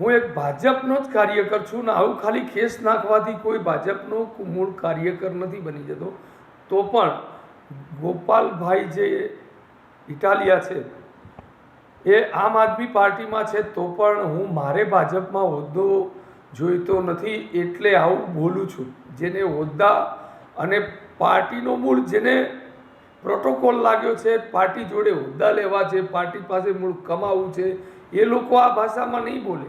હું એક ભાજપનો જ કાર્યકર છું ને આવું ખાલી ખેસ નાખવાથી કોઈ ભાજપનો મૂળ કાર્યકર નથી બની જતો. તો પણ ગોપાલભાઈ જે ઇટાલિયા છે, એ આમ આદમી પાર્ટીમાં છે તો પણ હું મારે ભાજપમાં હોદ્દો જોઈતો નથી એટલે આવું બોલું છું. જેને હોદ્દા અને પાર્ટીનો મૂળ જેને પ્રોટોકોલ લાગ્યો છે, પાર્ટી જોડે હોદ્દા લેવા છે, પાર્ટી પાસે મૂળ કમાવું છે, એ લોકો આ ભાષામાં નહીં બોલે.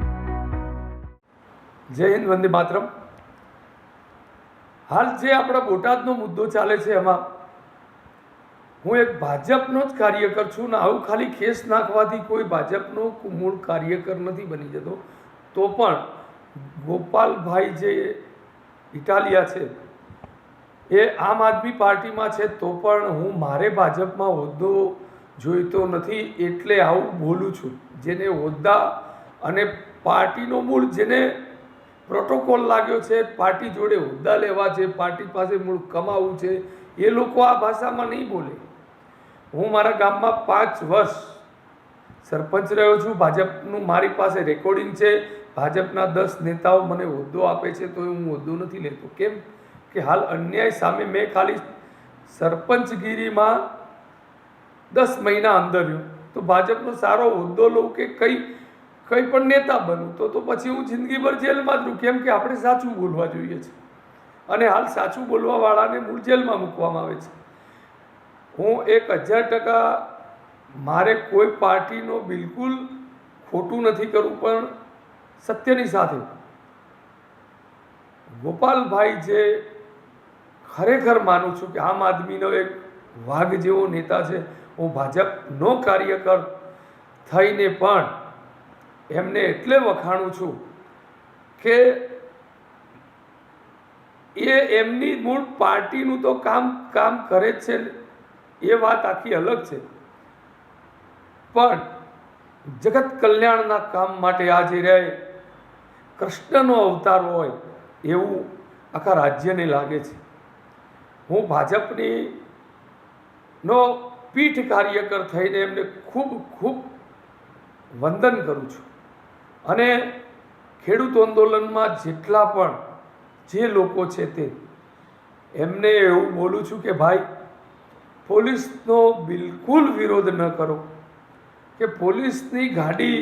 જય હિન્દ, વંદે માતરમ. હાલ જે આપણા બોટાદનો મુદ્દો ચાલે છે એમાં, હું એક ભાજપનો જ કાર્યકર છું ને આવું ખાલી ખેસ નાખવાથી કોઈ ભાજપનો મૂળ કાર્યકર નથી બની જતો. તો પણ ગોપાલભાઈ જે ઇટાલિયા છે, એ આમ આદમી પાર્ટીમાં છે, તો પણ હું મારે ભાજપમાં હોદ્દો જોઈતો નથી એટલે આવું બોલું છું. જેને હોદ્દા અને પાર્ટીનો મૂળ જેને પ્રોટોકોલ લાગ્યો છે, પાર્ટી જોડે હોદ્દા લેવા છે, પાર્ટી પાસે મૂળ કમાવું છે, એ લોકો આ ભાષામાં નહીં બોલે. હું મારા ગામમાં પાંચ વર્ષ સરપંચ રહ્યો છું, ભાજપનું મારી પાસે રેકોર્ડિંગ છે, ભાજપના દસ નેતાઓ મને હોદ્દો આપે છે, તો હું હોદ્દો નથી લેતો. કેમ કે હાલ અન્યાય સામે મેં ખાલી સરપંચગીરીમાં દસ મહિના અંદર રહ્યો. તો ભાજપનો સારો હોદ્દો લઉં કે કંઈ કંઈ પણ નેતા બનું, તો તો પછી હું જિંદગીભર જેલમાં જ રહું. કેમ કે આપણે સાચું બોલવા જોઈએ છે. અને હાલ સાચું બોલવાવાળાને મૂળ જેલમાં મૂકવામાં આવે છે. હું એક હજાર ટકા મારે કોઈ પાર્ટીનો બિલકુલ ખોટું નથી કરવું, પણ સત્યની સાથે. ગોપાલભાઈ જે ખરેખર માનું છું કે આમ આદમીનો એક વાઘ જેવો નેતા છે, હું ભાજપનો કાર્યકર થઈને પણ એમને એટલે વખાણું છું કે એ એમની મૂળ પાર્ટીનું તો કામ કામ કરે જ છે એ વાત આખી અલગ છે. પણ જગત કલ્યાણના કામ માટે આજે રહે, કૃષ્ણનો અવતાર હોય એવું આખા રાજ્યને લાગે છે. હું ભાજપની નો પીઠ કાર્યકર થઈને એમને ખૂબ ખૂબ વંદન કરું છું. અને ખેડૂત આંદોલનમાં જેટલા પણ જે લોકો છે તે, એમને એવું બોલું છું કે ભાઈ, પોલીસનો બિલકુલ વિરોધ ન કરો. કે પોલીસની ગાડી,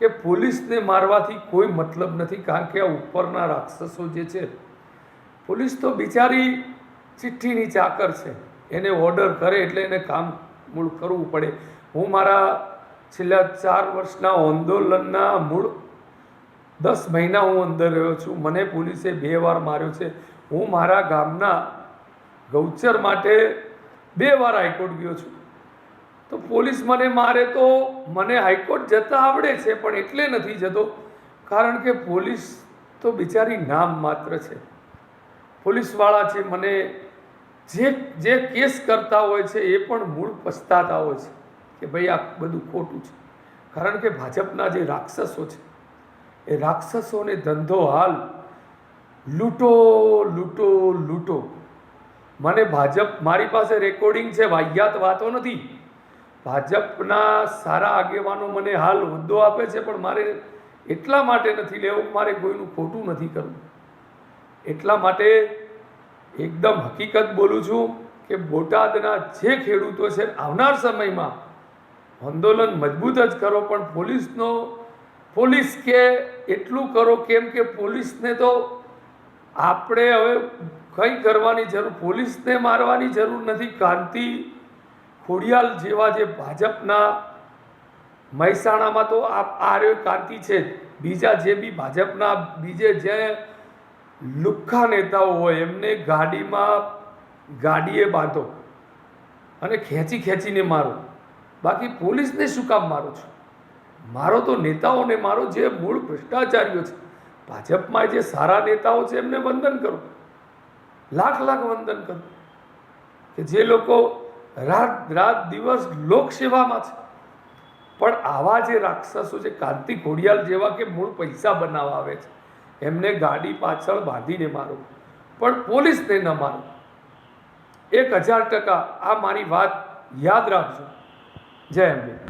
કે પોલીસને મારવાથી કોઈ મતલબ નથી. કારણ કે આ ઉપરના રાક્ષસો જે છે, પોલીસ તો બિચારી ચિઠ્ઠીની ચાકર છે. એને ઓર્ડર કરે એટલે એને કામ મૂળ કરવું પડે. હું મારા છેલ્લા ચાર વર્ષના આંદોલનના મૂળ દસ મહિના હું અંદર રહ્યો છું. મને પોલીસે બે વાર માર્યો છે. હું મારા ગામના ગૌચર માટે બે વાર હાઈકોર્ટ ગયો છું. તો પોલીસ મને મારે તો મને હાઈકોર્ટ જતા આવડે છે, પણ એટલે નથી જતો. કારણ કે પોલીસ તો બિચારી નામ માત્ર છે. પોલીસવાળા છે મને જે જે કેસ કરતા હોય છે, એ પણ મૂળ પસ્તાતા હોય છે. કે ભાઈ આ બધું ખોટું છે. કારણ કે ભાજપના જે રાક્ષસો છે, એ રાક્ષસોને ધંધો હાલ લૂંટો લૂંટો લૂંટો. મને ભાજપ, મારી પાસે રેકોર્ડિંગ છે, વાહિયાત વાતો નથી. ભાજપના સારા આગેવાનો મને હાલ હોદ્દો આપે છે, પણ મારે એટલા માટે નથી લેવું મારે કોઈનું ખોટું નથી કરવું. એટલા માટે એકદમ હકીકત બોલું છું કે બોટાદના જે ખેડૂતો છે, આવનાર સમયમાં આંદોલન મજબૂત જ કરો, પણ પોલીસનો, પોલીસ કે એટલું કરો કેમ કે પોલીસને તો આપણે હવે કંઈ કરવાની જરૂર, પોલીસને મારવાની જરૂર નથી કાંતિ ખોડિયાલ જેવા જે ભાજપના મહેસાણામાં તો આ આર્ય કાંતિ છે. બીજા જે બી ભાજપના, બીજે જે લુખ્ખા નેતાઓ હોય, એમને ગાડીમાં ગાડીએ બાંધો અને ખેંચી ખેંચીને મારો બાકી પોલીસને શું કામ મારો છો? મારો તો નેતાઓને મારો જે મૂળ ભ્રષ્ટાચારીઓ છે, ભાજપમાં જે સારા નેતાઓ છે, એમને વંદન કરો. લાખ લાખ વંદન કરો. કે જે લોકો રાત રાત દિવસ લોકસેવામાં છે. પણ આવા જે રાક્ષસો છે, કાંતિ ઘોડિયાલ જેવા કે મૂળ પૈસા બનાવવા આવે છે, એમને ગાડી પાછળ બાંધીને મારો. પણ પોલીસને ન મારો. એક હજાર ટકા આ મારી વાત યાદ રાખજો. જય અંબે